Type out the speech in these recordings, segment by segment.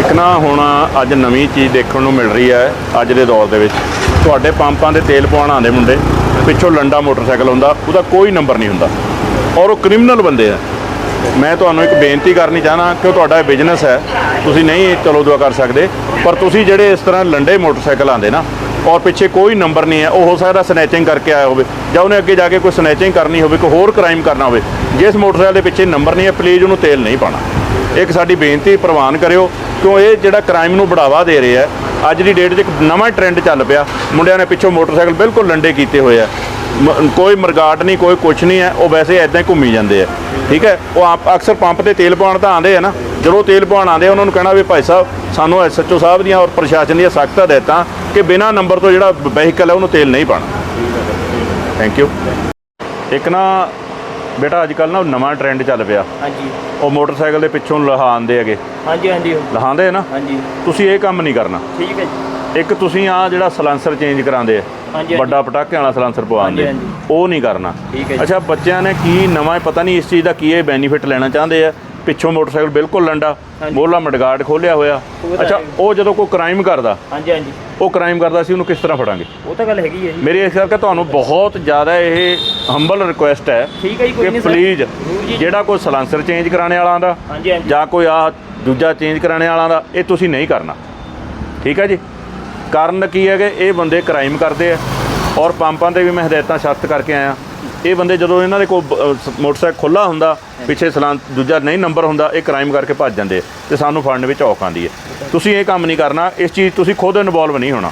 ਇੱਕ ਨਾ ਹੁਣ ਅੱਜ ਨਵੀਂ ਚੀਜ਼ ਦੇਖਣ ਨੂੰ ਮਿਲ ਰਹੀ ਹੈ ਅੱਜ ਦੇ ਦੌਰ ਦੇ ਵਿੱਚ। ਤੁਹਾਡੇ ਪੰਪਾਂ ਦੇ ਤੇਲ ਪਵਾਉਣ ਆਉਂਦੇ ਮੁੰਡੇ, ਪਿੱਛੋਂ ਲੰਡਾ ਮੋਟਰਸਾਈਕਲ ਹੁੰਦਾ, ਉਹਦਾ ਕੋਈ ਨੰਬਰ ਨਹੀਂ ਹੁੰਦਾ। ਔਰ ਉਹ ਕ੍ਰਿਮੀਨਲ ਬੰਦੇ ਆ। ਮੈਂ ਤੁਹਾਨੂੰ ਇੱਕ ਬੇਨਤੀ ਕਰਨੀ ਚਾਹਨਾ ਕਿ ਉਹ ਤੁਹਾਡਾ ਬਿਜ਼ਨਸ ਹੈ, ਤੁਸੀਂ ਨਹੀਂ ਚਲੋ ਦੁਆ ਕਰ ਸਕਦੇ, ਪਰ ਤੁਸੀਂ ਜਿਹੜੇ ਇਸ ਤਰ੍ਹਾਂ ਲੰਡੇ ਮੋਟਰਸਾਈਕਲ ਆਉਂਦੇ ਨਾ, ਔਰ ਪਿੱਛੇ ਕੋਈ ਨੰਬਰ ਨਹੀਂ ਹੈ, ਉਹ ਹੋ ਸਕਦਾ ਸਨੈਚਿੰਗ ਕਰਕੇ ਆਇਆ ਹੋਵੇ, ਜਾਂ ਉਹਨੇ ਅੱਗੇ ਜਾ ਕੇ ਕੋਈ ਸਨੈਚਿੰਗ ਕਰਨੀ ਹੋਵੇ, ਕੋਈ ਹੋਰ ਕ੍ਰਾਈਮ ਕਰਨਾ ਹੋਵੇ ਜਿਸ ਮੋਟਰਸਾਈਕਲ ਦੇ ਪਿੱਛੇ ਨੰਬਰ ਨਹੀਂ ਹੈ ਪਲੀਜ਼ ਉਹਨੂੰ ਤੇਲ ਨਹੀਂ ਪਾਣਾ ਇੱਕ ਸਾਡੀ ਬੇਨਤੀ ਪ੍ਰਵਾਨ ਕਰਿਓ, ਕਿਉਂ ਇਹ ਜਿਹੜਾ ਕ੍ਰਾਈਮ ਨੂੰ ਬੜਾਵਾ ਦੇ ਰਿਹਾ ਅੱਜ ਦੀ ਡੇਟ 'ਚ ਇੱਕ ਨਵਾਂ ਟ੍ਰੈਂਡ ਚੱਲ ਪਿਆ। ਮੁੰਡਿਆਂ ਨੇ ਪਿੱਛੋਂ ਮੋਟਰਸਾਈਕਲ ਬਿਲਕੁਲ ਲੰਡੇ ਕੀਤੇ ਹੋਏ ਆ। ਮ- ਕੋਈ ਮਰਗਾਟ ਨਹੀਂ, ਕੋਈ ਕੁਛ ਨਹੀਂ ਹੈ, ਉਹ ਵੈਸੇ ਐਦਾਂ ਹੀ ਘੁੰਮੀ ਜਾਂਦੇ ਆ। ਠੀਕ ਹੈ? ਉਹ ਆਪ ਅਕਸਰ ਪੰਪ ਤੇ ਤੇਲ ਪਾਉਣ ਤਾਂ ਆਉਂਦੇ ਆ ਨਾ। ਜਦੋਂ ਤੇਲ ਪਾਉਣ ਆਉਂਦੇ ਆ, ਉਹਨਾਂ ਨੂੰ ਕਹਿਣਾ ਵੀ ਭਾਈ ਸਾਹਿਬ, ਸਾਨੂੰ ਐਸਐਚਓ ਸਾਹਿਬ ਦੀਆਂ ਔਰ ਪ੍ਰਸ਼ਾਸਨ ਦੀਆਂ ਸਖਤ ਹਦਾਇਤਾਂ ਕਿ ਬਿਨਾਂ ਨੰਬਰ ਤੋਂ ਜਿਹੜਾ ਵਹੀਕਲ ਹੈ, ਉਹਨੂੰ ਤੇਲ ਨਹੀਂ ਪਾਣਾ ਥੈਂਕ ਯੂ ਇੱਕ ਨਾ ਬੇਟਾ ਅੱਜ ਕੱਲ ਨਾ ਨਵਾਂ ਟ੍ਰੈਂਡ ਚੱਲ ਪਿਆ। ਹਾਂਜੀ। ਉਹ ਮੋਟਰਸਾਈਕਲ ਦੇ ਪਿੱਛੋਂ ਲਹਾਉਂਦੇ ਹੈਗੇ। ਹਾਂਜੀ ਹਾਂਜੀ ਲਹਾਉਂਦੇ ਨਾ? ਹਾਂਜੀ। ਤੁਸੀਂ ਇਹ ਕੰਮ ਨਹੀਂ ਕਰਨਾ। ਠੀਕ ਹੈ ਜੀ। ਇੱਕ ਤੁਸੀਂ ਆ ਜਿਹੜਾ ਸਲੈਂਸਰ ਚੇਂਜ ਕਰਾਉਂਦੇ ਆ ਹਾਂਜੀ, ਵੱਡਾ ਪਟਾਕਿਆਂ ਵਾਲਾ ਸਲੈਂਸਰ ਪਵਾਉਂਦੇ ਉਹ ਨਹੀਂ ਕਰਨਾ। ਠੀਕ ਹੈ ਜੀ। ਅੱਛਾ ਬੱਚਿਆਂ ਨੇ ਕੀ ਨਵਾਂ ਪਤਾ ਨਹੀਂ ਇਸ ਚੀਜ਼ ਦਾ ਕੀ ਇਹ ਬੈਨੀਫਿਟ ਲੈਣਾ ਚਾਹੁੰਦੇ ਆ? ਪਿੱਛੋਂ ਮੋਟਰਸਾਈਕਲ ਬਿਲਕੁਲ ਲੰਡਾ। ਮੋਲਾ ਮਡਗਾਰਡ ਖੋਲਿਆ ਹੋਇਆ। ਅੱਛਾ। ਉਹ ਜਦੋਂ ਕੋਈ ਕ੍ਰਾਈਮ ਕਰਦਾ ਹਾਂਜੀ ਹਾਂਜੀ। ਉਹ ਕ੍ਰਾਈਮ ਕਰਦਾ ਸੀ ਉਹਨੂੰ ਕਿਸ ਤਰ੍ਹਾਂ ਫੜਾਂਗੇ? ਉਹ ਤਾਂ ਗੱਲ ਹੈਗੀ ਹੈ ਜੀ। ਮੇਰੀ ਇਸ ਕਰਕੇ ਤੁਹਾਨੂੰ ਬਹੁਤ ਜ਼ਿਆਦਾ ਇਹ ਹੰਬਲ ਰਿਕੁਐਸਟ ਹੈ ਠੀਕ ਹੈ ਜੀ ਕੋਈ ਕਿ ਨਹੀਂ ਸਰ। ਪਲੀਜ਼। ਜਿਹੜਾ ਕੋਈ ਸਲੈਂਸਰ ਚੇਂਜ ਕਰਾਣੇ ਵਾਲਾ ਆਂਦਾ ਹਾਂਜੀ ਹਾਂਜੀ। ਜਾਂ ਕੋਈ ਆ ਦੂਜਾ ਚੇਂਜ ਕਰਾਣੇ ਵਾਲਾ ਦਾ ਇਹ ਤੁਸੀਂ ਨਹੀਂ ਕਰਨਾ। ਠੀਕ ਹੈ ਜੀ? ਕਾਰਨ ਕੀ ਹੈਗੇ ਇਹ ਬੰਦੇ ਕ੍ਰਾਈਮ ਕਰਦੇ ਆ ਔਰ ਪੰਪਾਂ ਤੇ ਵੀ ਮੈਂ ਹਦਾਇਤਾਂ ਸਖਤ ਕਰਕੇ ਆਇਆ। ਇਹ ਬੰਦੇ ਜਦੋਂ ਇਹਨਾਂ ਦੇ ਕੋਲ ਮੋਟਰਸਾਈਕਲ ਖੁੱਲਾ ਹੁੰਦਾ ਪਿੱਛੇ ਸਲਾਂ ਦੂਜਾ ਨਹੀਂ ਨੰਬਰ ਹੁੰਦਾ ਇਹ ਕ੍ਰਾਈਮ ਕਰਕੇ ਭੱਜ ਜਾਂਦੇ ਤੇ ਸਾਨੂੰ ਫੜਨ ਵਿੱਚ ਔਖ ਆਉਂਦੀ ਹੈ। ਤੁਸੀਂ ਇਹ ਕੰਮ ਨਹੀਂ ਕਰਨਾ ਇਸ ਚੀਜ਼ ਤੁਸੀਂ ਖੁਦ ਇਨਵੋਲਵ ਨਹੀਂ ਹੋਣਾ।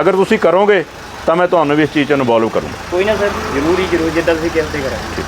ਅਗਰ ਤੁਸੀਂ ਕਰੋਗੇ ਤਾਂ ਮੈਂ ਤੁਹਾਨੂੰ ਵੀ ਇਸ ਚੀਜ਼ 'ਚ ਇਨਵੋਲਵ ਕਰੂੰਗਾ। ਕੋਈ ਨਾ ਸਰ ਜ਼ਰੂਰ ਜ਼ਰੂਰ ਜਿੱਦਾਂ ਤੁਸੀਂ ਕਹਿੰਦੇ ਕਰਾਂਗੇ।